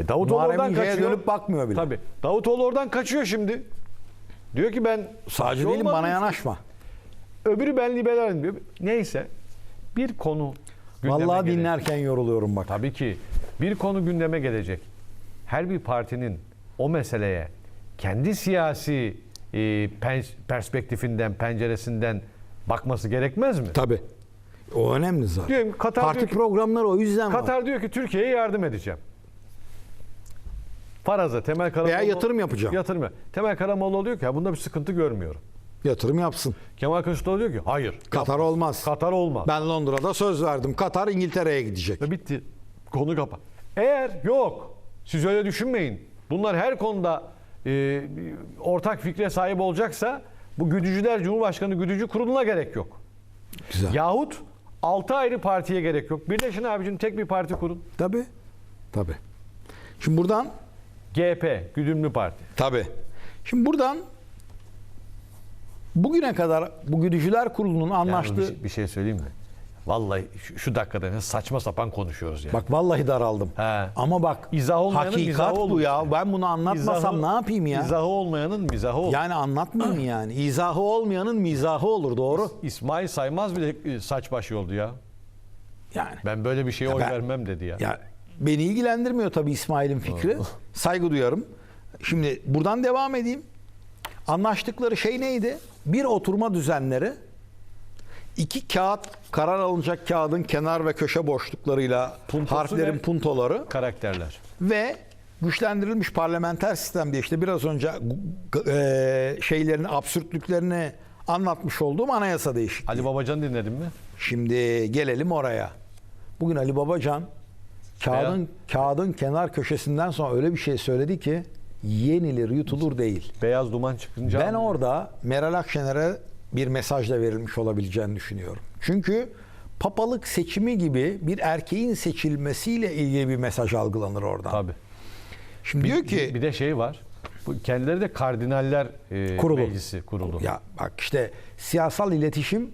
E Davutoğlu Muharrem oradan İnce'ye kaçıyor. dönüp bakmıyor bile. Tabii. Davutoğlu oradan kaçıyor şimdi. Diyor ki ben Sadece sağcı değilim bana yanaşma. Öbürü ben liberalim diyor. Neyse. Bir konu gündeme Vallahi gelecek. dinlerken yoruluyorum bak. Tabii ki bir konu gündeme gelecek. Her bir partinin o meseleye kendi siyasi e, perspektifinden, penceresinden bakması gerekmez mi? Tabii. O önemli zaten. Diyorum Katar Parti diyor ki- programları o yüzden var. Katar diyor ki Türkiye'ye yardım edeceğim. Faraza Temel Karamoğlu Veya yatırım yapacağım. Yatırım. yap- Temel Karamoğlu diyor ki ya bunda bir sıkıntı görmüyorum. Yatırım yapsın. Kemal Kılıçdaroğlu diyor ki hayır. Katar olmaz. Katar olmaz. Ben Londra'da söz verdim. Katar İngiltere'ye gidecek. Ve bitti. Konu kapa. Eğer yok, siz öyle düşünmeyin. Bunlar her konuda e, ortak fikre sahip olacaksa bu güdücüler Cumhurbaşkanı güdücü kuruluna gerek yok. Güzel. Yahut 6 ayrı partiye gerek yok. Birleşin abicim tek bir parti kurun. Tabii. Tabii. Şimdi buradan GP, güdümlü parti. Tabii. Şimdi buradan bugüne kadar bu güdücüler kurulunun Yani anlaştığı bir, şey- bir şey söyleyeyim mi? Vallahi şu, şu dakikada ne saçma sapan konuşuyoruz ya. Bak vallahi daraldım. He. Ama bak İzah olmayanın hakikat mizahı bu ya. işte. Ben bunu anlatmasam İzahı- ne yapayım ya? İzahı olmayanın mizahı olur. Yani anlatmayayım yani. İzahı olmayanın mizahı olur doğru. İsmail Saymaz bile saç başı oldu ya. Yani. Ben böyle bir şeye oy ben- vermem dedi ya. Ya beni ilgilendirmiyor tabii İsmail'in fikri. Saygı duyarım. Şimdi buradan devam edeyim. Anlaştıkları şey neydi? Bir oturma düzenleri iki kağıt karar alınacak kağıdın kenar ve köşe boşluklarıyla Puntosu harflerin ve- puntoları Karakterler. ve güçlendirilmiş parlamenter sistemde işte biraz önce e, şeylerin absürtlüklerini anlatmış olduğum anayasa değişikliği. Ali Babacan dinledin mi? Şimdi gelelim oraya. Bugün Ali Babacan kağıdın kağıdın kenar köşesinden sonra öyle bir şey söyledi ki yenilir yutulur değil. Beyaz duman çıkınca Ben orada Meral Akşener'e bir mesaj da verilmiş olabileceğini düşünüyorum. Çünkü papalık seçimi gibi bir erkeğin seçilmesiyle ilgili bir mesaj algılanır oradan. Tabii. Şimdi diyor ki Bir, bir de şey var. Bu kendileri de kardinaller e, Kurulu. meclisi kurulu. Ya bak işte siyasal iletişim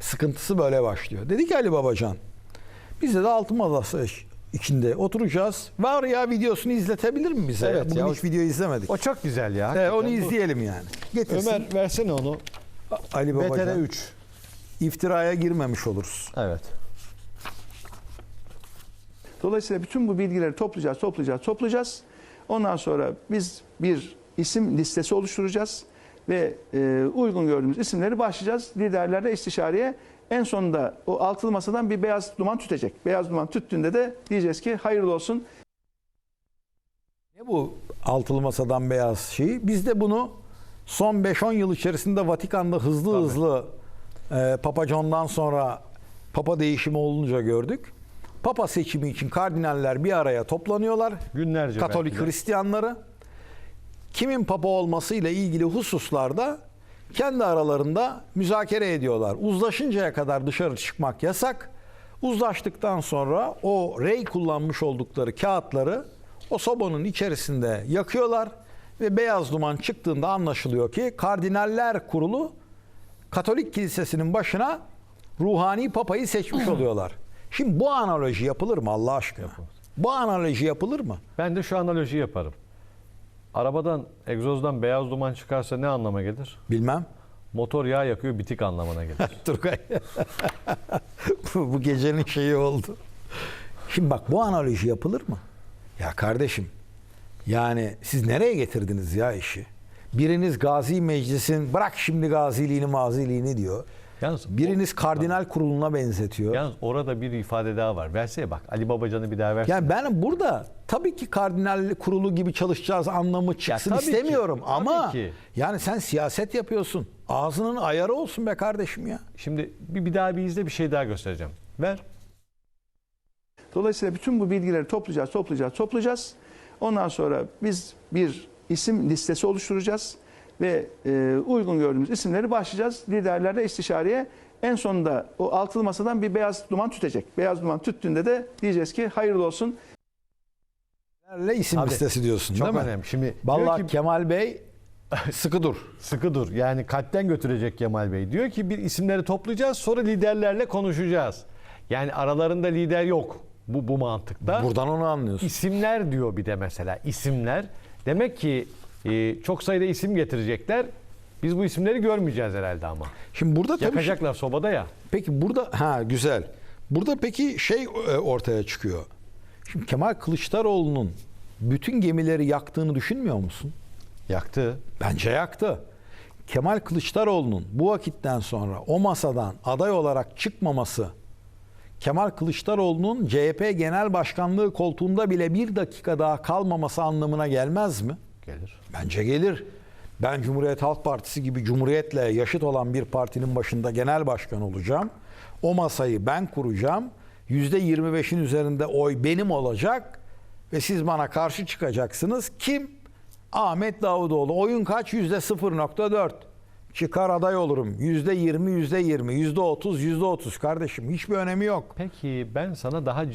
sıkıntısı böyle başlıyor. Dedi ki Ali Babacan bizde de altın masası içinde oturacağız. Var ya videosunu izletebilir mi bize? Evet Bugün ya, hiç video izlemedik. O çok güzel ya. Evet, onu izleyelim yani. Getirsin. Ömer versene onu. Ali Babacan. BTR 3. İftiraya girmemiş oluruz. Evet. Dolayısıyla bütün bu bilgileri toplayacağız, toplayacağız, toplayacağız. Ondan sonra biz bir isim listesi oluşturacağız ve e, uygun gördüğümüz isimleri başlayacağız liderlerle istişareye. En sonunda o altılı masadan bir beyaz duman tütecek. Beyaz duman tüttüğünde de diyeceğiz ki hayırlı olsun. Ne bu altılı masadan beyaz şeyi? Biz de bunu son 5-10 yıl içerisinde Vatikan'da hızlı hızlı e, Papa John'dan sonra Papa değişimi olunca gördük. Papa seçimi için kardinaller bir araya toplanıyorlar. Günlerce Katolik belki de. Hristiyanları kimin papa olmasıyla ilgili hususlarda kendi aralarında müzakere ediyorlar. Uzlaşıncaya kadar dışarı çıkmak yasak. Uzlaştıktan sonra o rey kullanmış oldukları kağıtları o sobanın içerisinde yakıyorlar ve beyaz duman çıktığında anlaşılıyor ki Kardinaller Kurulu Katolik Kilisesi'nin başına ruhani papayı seçmiş oluyorlar. Şimdi bu analoji yapılır mı Allah aşkına? Bu analoji yapılır mı? Ben de şu analoji yaparım. Arabadan, egzozdan beyaz duman çıkarsa ne anlama gelir? Bilmem. Motor yağ yakıyor, bitik anlamına gelir. Turgay. bu, bu gecenin şeyi oldu. Şimdi bak bu analoji yapılır mı? Ya kardeşim yani siz nereye getirdiniz ya işi? Biriniz Gazi Meclis'in bırak şimdi gaziliğini maziliğini diyor. Yalnız Biriniz kardinal kuruluna benzetiyor. Yalnız orada bir ifade daha var. Versene bak. Ali Babacan'ı bir daha versene. Yani ben burada tabii ki kardinal kurulu gibi çalışacağız anlamı çıksın ki, istemiyorum tabii ama ki. yani sen siyaset yapıyorsun. Ağzının ayarı olsun be kardeşim ya. Şimdi bir, bir daha bir izle bir şey daha göstereceğim. Ver. Dolayısıyla bütün bu bilgileri toplayacağız, toplayacağız, toplayacağız. Ondan sonra biz bir isim listesi oluşturacağız ve e, uygun gördüğümüz isimleri başlayacağız liderlerle istişareye. En sonunda o altılı masadan bir beyaz duman tütecek. Beyaz duman tüttüğünde de diyeceğiz ki hayırlı olsun. isim Tabii. listesi diyorsun Çok değil mi? önemli. Şimdi Vallahi diyor ki, Kemal Bey sıkı dur. sıkı dur. Yani kalpten götürecek Kemal Bey. Diyor ki bir isimleri toplayacağız sonra liderlerle konuşacağız. Yani aralarında lider yok. Bu bu mantıkta. Buradan onu anlıyorsun. İsimler diyor bir de mesela isimler. Demek ki e, çok sayıda isim getirecekler. Biz bu isimleri görmeyeceğiz herhalde ama. Şimdi burada tabii Yakacaklar sobada ya. Peki burada ha güzel. Burada peki şey e, ortaya çıkıyor. Şimdi Kemal Kılıçdaroğlu'nun bütün gemileri yaktığını düşünmüyor musun? Yaktı. Bence yaktı. Kemal Kılıçdaroğlu'nun bu vakitten sonra o masadan aday olarak çıkmaması Kemal Kılıçdaroğlu'nun CHP Genel Başkanlığı koltuğunda bile bir dakika daha kalmaması anlamına gelmez mi? Gelir. Bence gelir. Ben Cumhuriyet Halk Partisi gibi Cumhuriyet'le yaşıt olan bir partinin başında genel başkan olacağım. O masayı ben kuracağım. %25'in üzerinde oy benim olacak. Ve siz bana karşı çıkacaksınız. Kim? Ahmet Davutoğlu. Oyun kaç? %0.4. Çıkar aday olurum. %20, %20, %30, %30. Kardeşim hiçbir önemi yok. Peki ben sana daha e,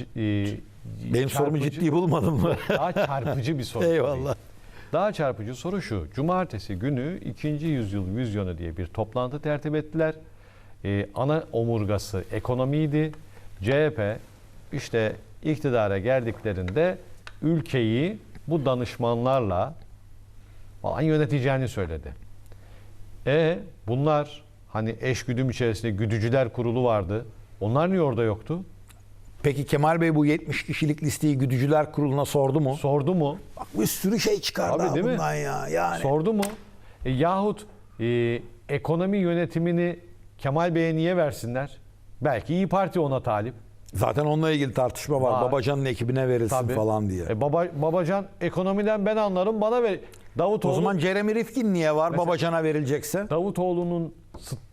Benim sorumu çarpıcı- ciddi bulmadın mı? Daha çarpıcı bir soru. sorayım. Daha çarpıcı soru şu. Cumartesi günü 2. yüzyıl vizyonu diye bir toplantı tertip ettiler. Ee, ana omurgası ekonomiydi. CHP işte iktidara geldiklerinde ülkeyi bu danışmanlarla falan yöneteceğini söyledi. E bunlar hani eşgüdüm içerisinde güdücüler kurulu vardı. Onlar niye orada yoktu? Peki Kemal Bey bu 70 kişilik listeyi Güdücüler Kurulu'na sordu mu? Sordu mu? Bak bir sürü şey çıkardı Abi, değil mi? bundan ya. Yani. Sordu mu? E, yahut e, ekonomi yönetimini Kemal Bey'e niye versinler? Belki İyi Parti ona talip. Zaten onunla ilgili tartışma var. Var. Babacan'ın ekibine verilsin Tabii. falan diye. E, baba, Babacan ekonomiden ben anlarım bana ver. Davutoğlu, o zaman Jeremy Rifkin niye var Babacan'a verilecekse? Davutoğlu'nun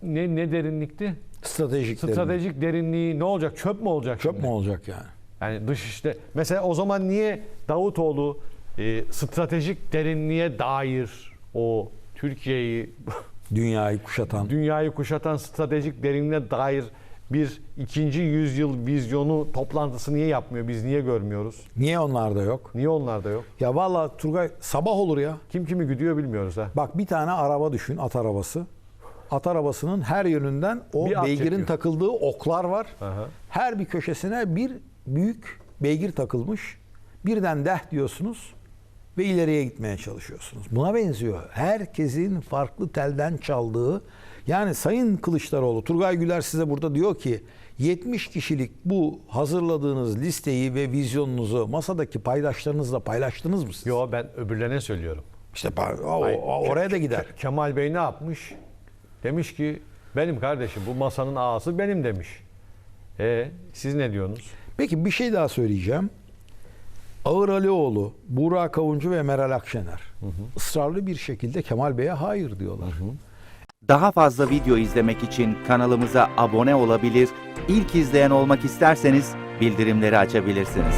ne, ne derinlikti? Stratejik. Stratejik derinliği ne olacak? Çöp mü olacak Çöp şimdi? mü olacak yani? Yani dış işte mesela o zaman niye Davutoğlu e, stratejik derinliğe dair o Türkiye'yi Dünyayı kuşatan. dünyayı kuşatan stratejik derinliğe dair bir ikinci yüzyıl vizyonu toplantısı niye yapmıyor? Biz niye görmüyoruz? Niye onlarda yok? Niye onlarda yok? Ya vallahi Turgay sabah olur ya. Kim kimi güdüyor bilmiyoruz ha. Bak bir tane araba düşün at arabası. At arabasının her yönünden o Bir beygirin çekiyor. takıldığı oklar var. Aha. Her bir köşesine bir büyük beygir takılmış. Birden deh diyorsunuz ve ileriye gitmeye çalışıyorsunuz. Buna benziyor. Herkesin farklı telden çaldığı. Yani Sayın Kılıçdaroğlu, Turgay Güler size burada diyor ki 70 kişilik bu hazırladığınız listeyi ve vizyonunuzu masadaki paydaşlarınızla paylaştınız mı siz? Yo ben öbürlerine söylüyorum. İşte o- o- oraya da gider. Ke- Kemal Bey ne yapmış? Demiş ki benim kardeşim bu masanın ağası benim demiş. E siz ne diyorsunuz? Peki bir şey daha söyleyeceğim. Ağır Alioğlu, Buğra Kavuncu ve Meral Akşener ısrarlı bir şekilde Kemal Bey'e hayır diyorlar. Daha fazla video izlemek için kanalımıza abone olabilir, ilk izleyen olmak isterseniz bildirimleri açabilirsiniz.